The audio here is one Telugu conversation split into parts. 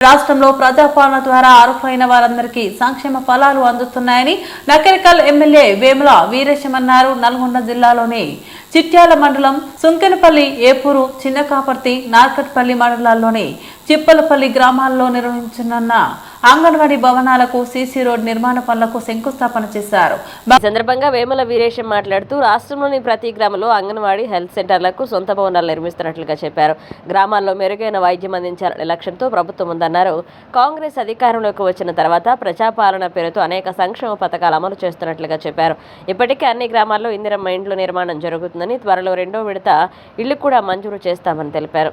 రాష్ట్రంలో ప్రజాపాలన ద్వారా అర్హులైన వారందరికీ సంక్షేమ ఫలాలు అందుతున్నాయని నకరికల్ ఎమ్మెల్యే వేముల వీరేశం అన్నారు నల్గొండ జిల్లాలోని చిట్యాల మండలం సుంకెనపల్లి ఏపూరు చిన్నకాపర్తి నార్కట్పల్లి మండలాల్లోని చిప్పలపల్లి గ్రామాల్లో నిర్వహించనున్న అంగన్వాడీ భవనాలకు సీసీ రోడ్ నిర్మాణ పనులకు శంకుస్థాపన చేశారు. సందర్భంగా వేముల వీరేశం మాట్లాడుతూ రాష్ట్రంలోని ప్రతి గ్రామంలో అంగన్వాడీ హెల్త్ సెంటర్లకు సొంత భవనాలు నిర్మిస్తున్నట్లుగా చెప్పారు. గ్రామాల్లో మెరుగైన వైద్యం అందించాలనే లక్ష్యంతో ప్రభుత్వం ఉందన్నారు. కాంగ్రెస్ అధికారంలోకి వచ్చిన తర్వాత ప్రజాపాలన పేరుతో అనేక సంక్షేమ పథకాలు అమలు చేస్తున్నట్లుగా చెప్పారు. ఇప్పటికే అన్ని గ్రామాల్లో ఇందిరమ్మ ఇండ్లు నిర్మాణం జరుగుతుందని త్వరలో రెండో విడత ఇళ్ళు కూడా మంజూరు చేస్తామని తెలిపారు.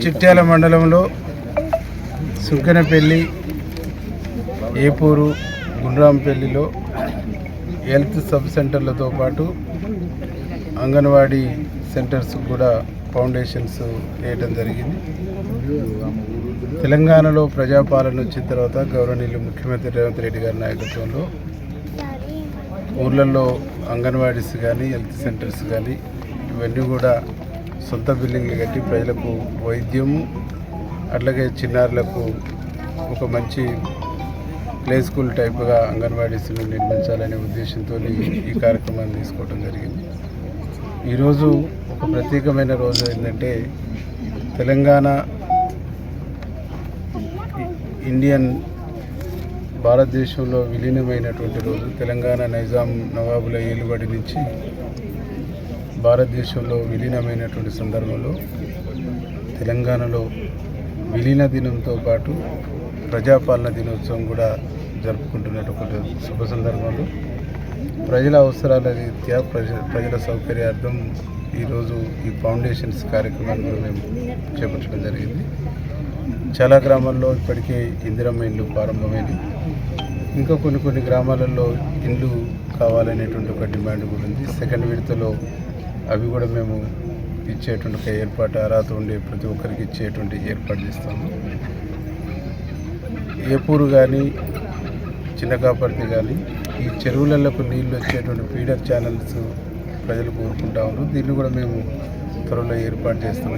చిట్యాల మండలంలో సుకనపల్లి ఏపూరు గుండ్రాంపల్లిలో హెల్త్ సబ్ సెంటర్లతో పాటు అంగన్వాడీ సెంటర్స్ కూడా ఫౌండేషన్స్ వేయటం జరిగింది. తెలంగాణలో ప్రజాపాలన వచ్చిన తర్వాత గౌరవనీయులు ముఖ్యమంత్రి రేవంత్ రెడ్డి గారి నాయకత్వంలో ఊర్లలో అంగన్వాడీస్ కానీ హెల్త్ సెంటర్స్ కానీ ఇవన్నీ కూడా సొంత బిల్డింగ్లు కట్టి ప్రజలకు వైద్యము అట్లాగే చిన్నారులకు ఒక మంచి ప్లే స్కూల్ టైప్గా అంగన్వాడీస్ను నిర్మించాలనే ఉద్దేశంతో ఈ కార్యక్రమాన్ని తీసుకోవడం జరిగింది. ఈరోజు ఒక ప్రత్యేకమైన రోజు ఏంటంటే తెలంగాణ ఇండియన్ భారతదేశంలో విలీనమైనటువంటి రోజు తెలంగాణ నైజాం నవాబుల ఏలుబడి నుంచి భారతదేశంలో విలీనమైనటువంటి సందర్భంలో తెలంగాణలో విలీన దినంతో పాటు ప్రజాపాలన దినోత్సవం కూడా జరుపుకుంటున్నటువంటి శుభ సందర్భంలో ప్రజల అవసరాల రీత్యా ప్రజ ప్రజల సౌకర్యార్థం ఈరోజు ఈ ఫౌండేషన్స్ కార్యక్రమాన్ని మేము చేపట్టడం జరిగింది. చాలా గ్రామాల్లో ఇప్పటికే ఇందిరమ్మ ఇండ్లు ప్రారంభమైనవి ఇంకా కొన్ని కొన్ని గ్రామాలలో ఇండ్లు కావాలనేటువంటి ఒక డిమాండ్ కూడా ఉంది. సెకండ్ విడతలో అవి కూడా మేము ఇచ్చేటువంటి ఒక ఏర్పాటు అర్హత ఉండే ప్రతి ఒక్కరికి ఇచ్చేటువంటి ఏర్పాటు చేస్తాము. ఏపూరు కానీ చిన్నకాపర్తి కానీ ఈ చెరువులకు నీళ్ళు వచ్చేటువంటి ఫీడర్ ఛానల్స్ ప్రజలు కోరుకుంటా ఉన్నారు. దీన్ని కూడా మేము త్వరలో ఏర్పాటు చేస్తాము.